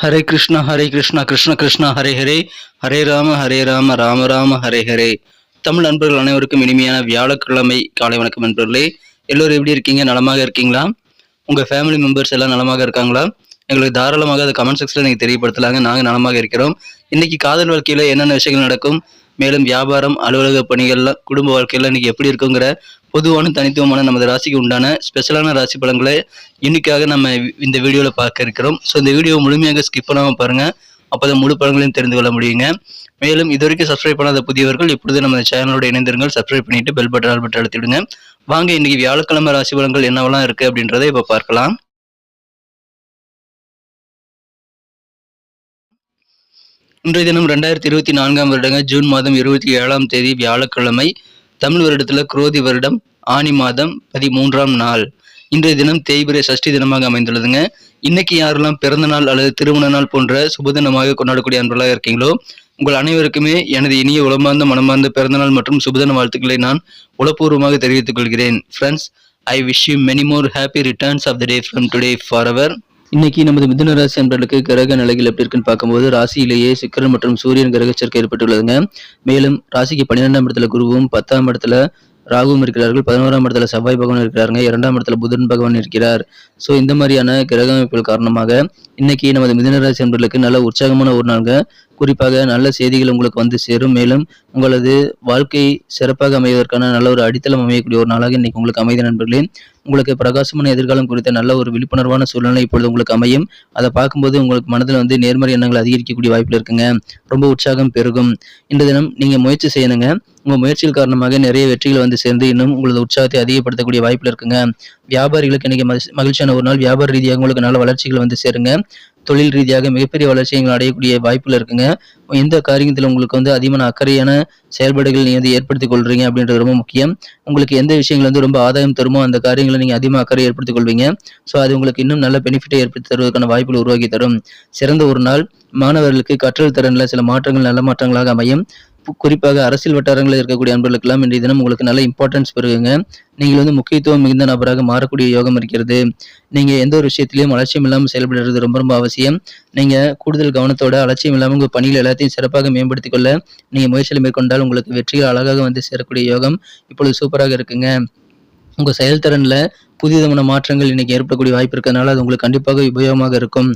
ஹரே கிருஷ்ணா ஹரே கிருஷ்ணா கிருஷ்ண கிருஷ்ணா ஹரே ஹரே. ஹரே ராம ஹரே ராம ராம ராம ஹரே ஹரே. தமிழ் நண்பர்கள் அனைவருக்கும் இனிமையான வியாழக்கிழமை காலை வணக்கம் நண்பர்களே. எல்லோரும் எப்படி இருக்கீங்க? நலமாக இருக்கீங்களா? உங்கள் ஃபேமிலி மெம்பர்ஸ் எல்லாம் நலமாக இருக்காங்களா? எங்களுக்கு தாராளமாக அதை கமெண்ட் செக்ஷனில் நீங்கள் தெரியப்படுத்தலாங்க. நாங்கள் நலமாக இருக்கிறோம். இன்னைக்கு காதல் வாழ்க்கையில் என்னென்ன விஷயங்கள் நடக்கும்? மேலும் வியாபாரம் அலுவலக பணிகள்லாம் குடும்ப வாழ்க்கையில் இன்னைக்கு எப்படி இருக்குங்கிற பொதுவான தனித்துவமான நமது ராசிக்கு உண்டான ஸ்பெஷலான ராசி பலன்களை இன்னைக்காக நம்ம இந்த வீடியோவில் பார்க்க இருக்கிறோம். ஸோ இந்த வீடியோ முழுமையாக ஸ்கிப் பண்ணாமல் பாருங்கள் அப்போ தான் முழு பலன்களையும் தெரிந்து கொள்ள முடியுங்க. மேலும் இது வரைக்கும் சப்ஸ்கிரைப் பண்ணாத புதியவர்கள் இப்பொழுது நம்ம சேனலோட இணைந்திருங்கள். சப்ஸ்கிரைப் பண்ணிட்டு பெல் பட்டன் ஆல் பட்டன் அழுத்திவிடுங்க. வாங்க இன்னைக்கு வியாழக்கிழமை ராசி பலன்கள் என்னவெல்லாம் இருக்குது அப்படின்றத இப்போ பார்க்கலாம். இன்றைய தினம் ரெண்டாயிரத்தி இருபத்தி நான்காம் வருடங்க ஜூன் மாதம் இருபத்தி ஏழாம் தேதி வியாழக்கிழமை தமிழ் வருடத்துல குரோதி வருடம் ஆனி மாதம் பதிமூன்றாம் நாள். இன்றைய தினம் தேய்பிரை சஷ்டி தினமாக அமைந்துள்ளதுங்க. இன்னைக்கு யாரெல்லாம் பிறந்த நாள் அல்லது திருமண நாள் போன்ற சுபதினமாக கொண்டாடக்கூடிய அன்பர்களாக இருக்கீங்களோ உங்கள் அனைவருக்குமே எனது இனிய உளமார்ந்த மனமார்ந்த பிறந்தநாள் மற்றும் சுபதின வாழ்த்துக்களை நான் உளப்பூர்வமாக தெரிவித்துக் கொள்கிறேன். Friends I wish you many more happy returns of the day from today for our இன்னைக்கு நமது மிதுன ராசி அன்பர்களுக்கு கிரக நிலைகள் எப்படி இருக்குன்னு பார்க்கும்போது ராசியிலேயே சிக்கரன் மற்றும் சூரியன் கிரக சேர்க்கை ஏற்பட்டுள்ளதுங்க. மேலும் ராசிக்கு பன்னிரெண்டாம் இடத்துல குருவும் பத்தாம் இடத்துல ராகுவும் இருக்கிறார்கள். பதினோராம் இடத்துல செவ்வாய் பகவான் இருக்கிறாருங்க. இரண்டாம் இடத்துல புதன் பகவான் இருக்கிறார். ஸோ இந்த மாதிரியான கிரக அமைப்புகள் காரணமாக இன்னைக்கு நமது மிதுன ராசி அன்பர்களுக்கு நல்ல உற்சாகமான ஒரு நாளுங்க. குறிப்பாக நல்ல செய்திகள் உங்களுக்கு வந்து சேரும். மேலும் உங்களது வாழ்க்கை சிறப்பாக அமைவதற்கான நல்ல ஒரு அடித்தளம் அமையக்கூடிய ஒரு நாளாக இன்னைக்கு உங்களுக்கு அமைதி நண்பர்களே. உங்களுக்கு பிரகாசமான எதிர்காலம் குறித்த நல்ல ஒரு விழிப்புணர்வான சூழ்நிலை இப்பொழுது உங்களுக்கு அமையும். அதை பார்க்கும்போது உங்களுக்கு மனதில் வந்து நேர்மறை எண்ணங்கள் அதிகரிக்கக்கூடிய வாய்ப்பில் இருக்குங்க. ரொம்ப உற்சாகம் பெருகும். இந்த தினம் நீங்கள் முயற்சி செய்யணுங்க உங்கள் முயற்சிகள் காரணமாக நிறைய வெற்றிகள் வந்து சேர்ந்து இன்னும் உங்களது உற்சாகத்தை அதிகப்படுத்தக்கூடிய வாய்ப்பில் இருக்குங்க. வியாபாரிகளுக்கு இன்னைக்கு மகிழ்ச்சியான ஒரு நாள். வியாபார ரீதியாக உங்களுக்கு நல்ல வளர்ச்சிகள் வந்து சேருங்க. தொழில் ரீதியாக மிகப்பெரிய வளர்ச்சியை அடையக்கூடிய வாய்ப்பில் இருக்குங்க. எந்த காரியத்தில் உங்களுக்கு வந்து அதிகமான அக்கறையான செயல்பாடுகள் நீங்கள் வந்து ஏற்படுத்திக் கொள்றீங்க அப்படின்றது ரொம்ப முக்கியம். உங்களுக்கு எந்த விஷயங்கள் வந்து ரொம்ப ஆதாயம் தருமோ அந்த காரியங்களை நீங்கள் அதிகமாக அக்கறை ஏற்படுத்திக் கொள்வீங்க. ஸோ அது உங்களுக்கு இன்னும் நல்ல பெனிஃபிட்டை ஏற்படுத்தி தருவதற்கான வாய்ப்புகள் உருவாக்கி தரும். சிறந்த ஒரு நாள் மாணவர்களுக்கு கற்றல் திறனில் சில மாற்றங்கள் நல்ல மாற்றங்களாக அமையும். குறிப்பாக அரசியல் வட்டாரங்களில் இருக்கக்கூடிய அன்பர்களுக்கெல்லாம் இன்றைய தினம் உங்களுக்கு நல்ல இம்பார்ட்டன்ஸ் பெறுவீங்க நீங்கள் வந்து முக்கியத்துவம் மிகுந்த நபராக மாறக்கூடிய யோகம் இருக்கிறது. நீங்கள் எந்த ஒரு விஷயத்திலையும் அலட்சியம் இல்லாமல் செயல்படுறது ரொம்ப ரொம்ப அவசியம். நீங்கள் கூடுதல் கவனத்தோட அலட்சியம் இல்லாமல் உங்கள் பணிகள் எல்லாத்தையும் சிறப்பாக மேம்படுத்திக் கொள்ள நீங்கள் முயற்சியில் மேற்கொண்டால் உங்களுக்கு வெற்றிகள் அழகாக வந்து சேரக்கூடிய யோகம் இப்பொழுது சூப்பராக இருக்குங்க. உங்கள் செயல்திறனில் புதிதமான மாற்றங்கள் இன்னைக்கு ஏற்படக்கூடிய வாய்ப்பு இருக்கிறதுனால அது உங்களுக்கு கண்டிப்பாக உபயோகமாக இருக்கும்.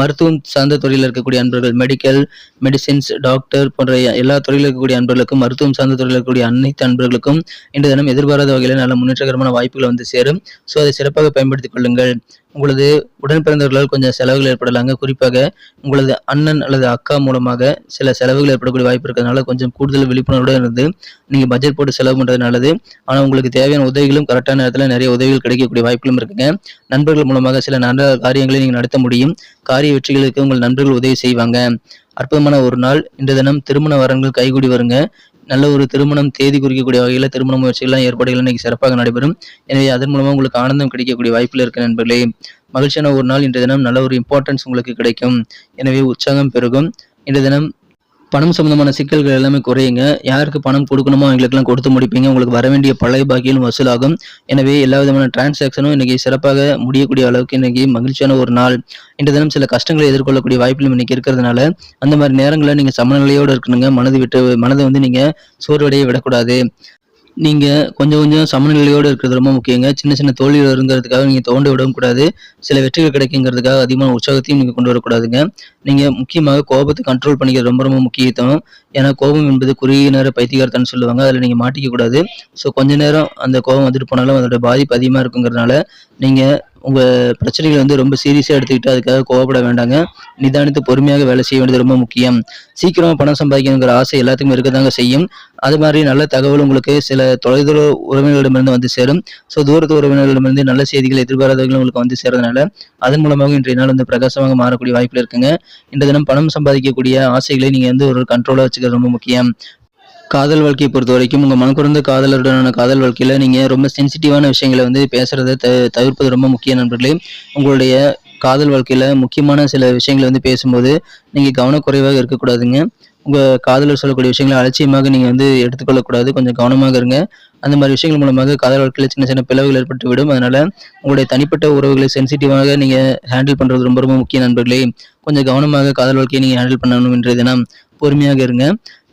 மருத்துவம் சார்ந்த துறையில் இருக்கக்கூடிய அன்பர்கள் மெடிக்கல் மெடிசின்ஸ் டாக்டர் போன்ற எல்லா துறையில் இருக்கக்கூடிய அன்பர்களுக்கும் மருத்துவம் சார்ந்த துறையில் இருக்கக்கூடிய அனைத்து அன்பர்களுக்கும் இன்று தினம் எதிர்பாராத வகையில் நல்ல முன்னேற்றகரமான வாய்ப்புகள் வந்து சேரும். ஸோ அதை சிறப்பாக பயன்படுத்திக் கொள்ளுங்கள். உங்களது உடன் பிறந்தவர்களால் கொஞ்சம் செலவுகள் ஏற்படலாங்க. குறிப்பாக உங்களது அண்ணன் அல்லது அக்கா மூலமாக சில செலவுகள் ஏற்படக்கூடிய வாய்ப்பு இருக்கிறதுனால கொஞ்சம் கூடுதல் விழிப்புணர்வுடன் இருந்து நீங்கள் பட்ஜெட் போட்டு செலவு பண்ணுறது நல்லது. ஆனால் உங்களுக்கு தேவையான உதவிகளும் கரெக்டான நேரத்தில் நிறைய உதவிகள் கிடைக்கும் கிடைக்கக்கூடிய வாய்ப்புகளும் இருக்குங்க. நண்பர்கள் மூலமாக சில நல்ல காரியங்களை நீங்கள் நடத்த முடியும். காரிய வெற்றிகளுக்கு உங்கள் நண்பர்கள் உதவி செய்வாங்க. அற்புதமான ஒரு நாள். இந்த தினம் திருமண வரன்கள் கைகூடி வருங்க. நல்ல ஒரு திருமணம் தேதி குறிக்கக்கூடிய வகையில் திருமண முயற்சிகள்லாம் ஏற்பாடுகள் இன்னைக்கு சிறப்பாக நடைபெறும். எனவே அதன் மூலமாக உங்களுக்கு ஆனந்தம் கிடைக்கக்கூடிய வாய்ப்பில் இருக்க நண்பர்களே. மகிழ்ச்சியான ஒரு நாள். இன்றைய தினம் நல்ல ஒரு இம்பார்ட்டன்ஸ் உங்களுக்கு கிடைக்கும். எனவே உற்சாகம் பெருகும். இன்றைய தினம் பணம் சம்பந்தமான சிக்கல்கள் எல்லாமே குறையுங்க. யாருக்கு பணம் கொடுக்கணுமோ அவங்களுக்குலாம் கொடுத்து முடிப்பீங்க. உங்களுக்கு வர வேண்டிய பழைய பாக்கியும் வசூலாகும். எனவே எல்லா விதமான டிரான்சாக்ஷனும் இன்னைக்கு சிறப்பாக முடியக்கூடிய அளவுக்கு இன்னைக்கு மகிழ்ச்சியான ஒரு நாள். இந்த தினம் சில கஷ்டங்களை எதிர்கொள்ளக்கூடிய வாய்ப்புகளும் இன்னைக்கு இருக்கிறதுனால அந்த மாதிரி நேரங்களில் நீங்கள் சமநிலையோடு இருக்கணுங்க. மனது விட்டு மனதை வந்து நீங்கள் சோர்வடைய விடக்கூடாது. நீங்கள் கொஞ்சம் கொஞ்சம் சமநிலையோடு இருக்கிறது ரொம்ப முக்கியங்க. சின்ன சின்ன தோல்வியில் இருங்கிறதுக்காக நீங்கள் தோண்டி விடவும் கூடாது. சில வெற்றிகள் கிடைக்குங்கிறதுக்காக அதிகமான உற்சாகத்தையும் நீங்கள் கொண்டு வரக்கூடாதுங்க. நீங்கள் முக்கியமாக கோபத்தை கண்ட்ரோல் பண்ணிக்கிறது ரொம்ப ரொம்ப முக்கியத்துவம். ஏன்னா கோபம் என்பது குறுகிய நேர பைத்தியகாரத்தான்னு சொல்லுவாங்க. அதில் நீங்கள் மாட்டிக்க கூடாது. ஸோ கொஞ்ச நேரம் அந்த கோபம் வந்துட்டு போனாலும் அதோட பாதிப்பு அதிகமாக இருக்குங்கிறதுனால நீங்கள் உங்கள் பிரச்சனைகள் வந்து ரொம்ப சீரியஸாக எடுத்துக்கிட்டு அதுக்காக கோவப்பட வேண்டாங்க. நிதானித்து பொறுமையாக வேலை செய்ய வேண்டியது ரொம்ப முக்கியம். சீக்கிரமாக பணம் சம்பாதிக்கணுங்கிற ஆசை எல்லாத்துக்குமே இருக்கதாங்க செய்யும். அது மாதிரி நல்ல தகவல் உங்களுக்கு சில தொலைதூர உறவினர்களிடமிருந்து வந்து சேரும். ஸோ தூரத்து உறவினர்களிடமிருந்து நல்ல செய்திகள் எதிர்பாராதவர்கள் உங்களுக்கு வந்து சேர்றதுனால அதன் மூலமாக இன்றைய நாள் வந்து பிரகாசமாக மாறக்கூடிய வாய்ப்பில் இருக்குங்க. இந்த தினம் பணம் சம்பாதிக்கக்கூடிய ஆசைகளை நீங்கள் வந்து ஒரு கண்ட்ரோலாக வச்சுக்கிறது ரொம்ப முக்கியம். காதல் வாழ்க்கையை பொறுத்த வரைக்கும் உங்கள் மனக்குறந்த காதலருடனான காதல் வாழ்க்கையில் நீங்கள் ரொம்ப சென்சிட்டிவான விஷயங்களை வந்து பேசுகிறத த தவிர்ப்பது ரொம்ப முக்கிய நண்பர்களே. உங்களுடைய காதல் வாழ்க்கையில் முக்கியமான சில விஷயங்களை வந்து பேசும்போது நீங்கள் கவனக்குறைவாக இருக்கக்கூடாதுங்க. உங்கள் காதலர் சொல்லக்கூடிய விஷயங்களை அலட்சியமாக நீங்கள் வந்து எடுத்துக்கொள்ளக்கூடாது. கொஞ்சம் கவனமாக இருங்க. அந்த மாதிரி விஷயங்கள் மூலமாக காதல் வாழ்க்கையில் சின்ன சின்ன பிளவுகள் ஏற்பட்டு விடும் அதனால் உங்களுடைய தனிப்பட்ட உறவுகளை சென்சிட்டிவாக நீங்கள் ஹேண்டில் பண்ணுறது ரொம்ப ரொம்ப முக்கிய நண்பர்களே. கொஞ்சம் கவனமாக காதல் வாழ்க்கையை நீங்கள் ஹேண்டில் பண்ணணும் இன்றைய தினம். பொறுமையாக இருங்க.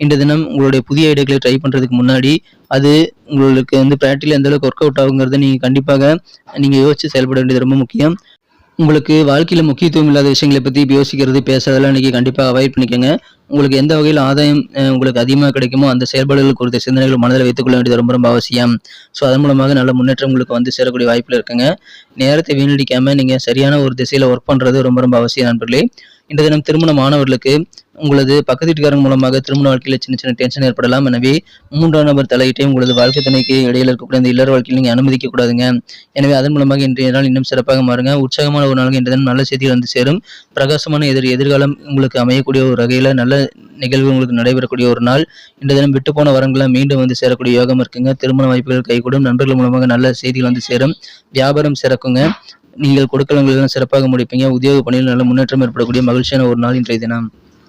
இன்றைய தினம் உங்களுடைய புதிய ஐடியாக்களை ட்ரை பண்ணுறதுக்கு முன்னாடி அது உங்களுக்கு வந்து ப்ராக்டிக்கலி எந்த அளவுக்கு ஒர்க் அவுட் ஆகுங்கிறத நீங்கள் கண்டிப்பாக நீங்கள் யோசித்து செயல்பட வேண்டியது ரொம்ப முக்கியம். உங்களுக்கு வாழ்க்கையில் முக்கியத்துவம் இல்லாத விஷயங்களை பற்றி யோசிக்கிறது பேசுறதெல்லாம் இன்றைக்கி கண்டிப்பாக அவாய்ட் பண்ணிக்கோங்க. உங்களுக்கு எந்த வகையில் ஆதாயம் உங்களுக்கு அதிகமாக கிடைக்குமோ அந்த செயல்பாடுகள் குறித்த சிந்தனைகள் மனதில் வைத்துக்கொள்ள வேண்டியது ரொம்ப ரொம்ப அவசியம். ஸோ அதன் மூலமாக நல்ல முன்னேற்றம் உங்களுக்கு வந்து சேரக்கூடிய வாய்ப்பில் இருக்குங்க. நேரத்தை வீணடிக்காமல் நீங்கள் சரியான ஒரு திசையில் ஒர்க் பண்ணுறது ரொம்ப ரொம்ப அவசியம் நண்பர்களே. இன்றைய தினம் திருமண மாணவர்களுக்கு உங்களது பக்கத்து வீட்டுக்காரங்க மூலமாக திருமண வாழ்க்கையில் சின்ன சின்ன டென்ஷன் ஏற்படலாம். எனவே மூன்றாம் நபர் தலையிட்டே உங்களது வாழ்க்கை துணைக்கு இடையில இருக்கக்கூடிய இந்த இல்லற வாழ்க்கையில் நீங்கள் அனுமதிக்க கூடாதுங்க. எனவே அதன் மூலமாக இன்றைய நாள் இன்னும் சிறப்பாக மாறுங்க. உற்சாகமான ஒரு நாளுக்கு இன்றைய தினம் நல்ல செய்திகள் வந்து சேரும். பிரகாசமான எதிர் எதிர்காலம் உங்களுக்கு அமையக்கூடிய ஒரு வகையில் நல்ல நிகழ்வு உங்களுக்கு நடைபெறக்கூடிய ஒரு நாள். இன்றைய தினம் விட்டு போன வரங்களாம் மீண்டும் வந்து சேரக்கூடிய யோகம் இருக்குங்க. திருமண வாய்ப்புகள் கைகூடும். நண்பர்கள் மூலமாக நல்ல செய்திகள் வந்து சேரும். வியாபாரம் சிறக்குங்க. நீங்கள் கொடுக்கலங்கள் சிறப்பாக முடிப்பீங்க. உத்தியோக பணியில் நல்ல முன்னேற்றம் ஏற்படக்கூடிய மகிழ்ச்சியான ஒரு நாள் இன்றைய தினம்.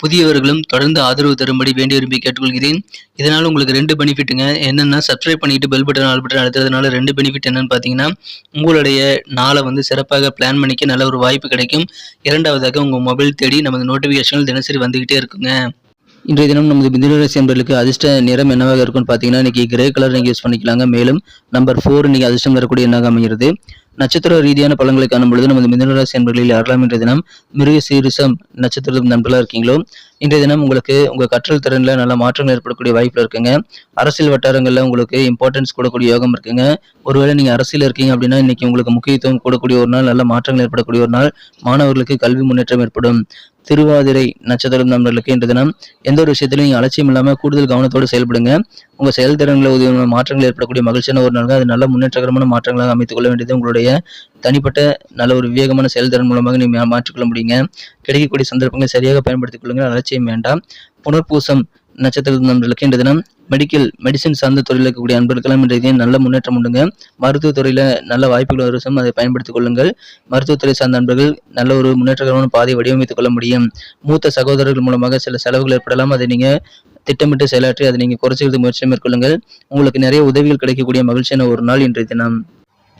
புதியவர்களும் தொடர்ந்து ஆதரவு தரும்படி வேண்டி விரும்பி கேட்டுக்கொள்கிறேன். இதனால் உங்களுக்கு ரெண்டு பெனிஃபிட்டுங்க. என்னென்னா சப்ஸ்கிரைப் பண்ணிட்டு பெல் பட்டன் ஆல் பட்டன் அழுத்துறதுனால ரெண்டு பெனிஃபிட் என்னன்னு பார்த்தீங்கன்னா உங்களுடைய நாளை வந்து சிறப்பாக பிளான் பண்ணிக்க நல்ல ஒரு வாய்ப்பு கிடைக்கும். இரண்டாவதாக உங்கள் மொபைல் தேடி நமது நோட்டிஃபிகேஷன்கள் தினசரி வந்துகிட்டே இருக்குங்க. இன்றைய தினம் நமது மிதுனராசி என்பர்களுக்கு அதிர்ஷ்ட நிறம் என்னவாக இருக்கும்னு பார்த்தீங்கன்னா இன்னைக்கு கிரே கலர் நீங்கள் யூஸ் பண்ணிக்கலாங்க. மேலும் நம்பர் ஃபோர் இன்னைக்கு அதிர்ஷ்டம் தரக்கூடிய எண்ணாக அமைகிறது? நட்சத்திர ரீதியான பலன்களை காணும் பொழுது நமது மிதனராசி நண்பர்களில் யாரெல்லாம் இன்றைய தினம் மிருக சீரிசம் நட்சத்திர நண்பர்களாக இருக்கீங்களோ இன்றைய தினம் உங்களுக்கு உங்கள் கற்றல் திறனில் நல்ல மாற்றங்கள் ஏற்படக்கூடிய வாய்ப்பில் இருக்குங்க. அரசியல் வட்டாரங்களில் உங்களுக்கு இம்பார்ட்டன்ஸ் கூடக்கூடிய யோகம் இருக்குங்க. ஒருவேளை நீங்கள் அரசியல் இருக்கீங்க அப்படின்னா இன்னைக்கு உங்களுக்கு முக்கியத்துவம் கூடக்கூடிய ஒரு நாள் நல்ல மாற்றங்கள் ஏற்படக்கூடிய ஒரு நாள். மாணவர்களுக்கு கல்வி முன்னேற்றம் ஏற்படும். திருவாதிரை நட்சத்திரம் நண்பர்களுக்கு இன்று தினம் எந்த ஒரு விஷயத்திலும் நீங்கள் அலட்சியம் இல்லாமல் கூடுதல் கவனத்தோடு செயல்படுங்க. உங்கள் செயல்திறன்களை உதவி மாற்றங்கள் ஏற்படக்கூடிய மகிழ்ச்சியான ஒரு நாள் அது நல்ல முன்னேற்றகரமான மாற்றங்களாக அமைத்துக் கொள்ள வேண்டியது உங்களுடைய தனிப்பட்ட நல்ல ஒரு விவேகமான செயல்திறன் மூலமாக நீங்கள் மாற்றிக்கொள்ள முடியுங்க. கிடைக்கக்கூடிய சந்தர்ப்பங்களை சரியாக பயன்படுத்திக் கொள்ளுங்கள். அலட்சியம் வேண்டாம். புனர்பூசம் நட்சத்திர நம்மளுக்கு இன்றைய தினம் மெடிக்கல் மெடிசன் சார்ந்த துறையில் இருக்கக்கூடிய அன்பர்களுக்கெல்லாம் இன்றைய தினம் நல்ல முன்னேற்றம் உண்டுங்க. மருத்துவத்துறையில் நல்ல வாய்ப்புகள் வருஷம் அதை பயன்படுத்திக் கொள்ளுங்கள். மருத்துவத்துறை சார்ந்த அன்பர்கள் நல்ல ஒரு முன்னேற்றகரமான பாதையை வடிவமைத்துக் கொள்ள முடியும். மூத்த சகோதரர்கள் மூலமாக சில செலவுகள் ஏற்படலாம். அதை நீங்கள் திட்டமிட்டு செயலாற்றி அதை நீங்கள் குறைச்சிக்கிறது முயற்சி மேற்கொள்ளுங்கள். உங்களுக்கு நிறைய உதவிகள் கிடைக்கக்கூடிய மகிழ்ச்சியான ஒரு நாள் இன்றைய தினம்.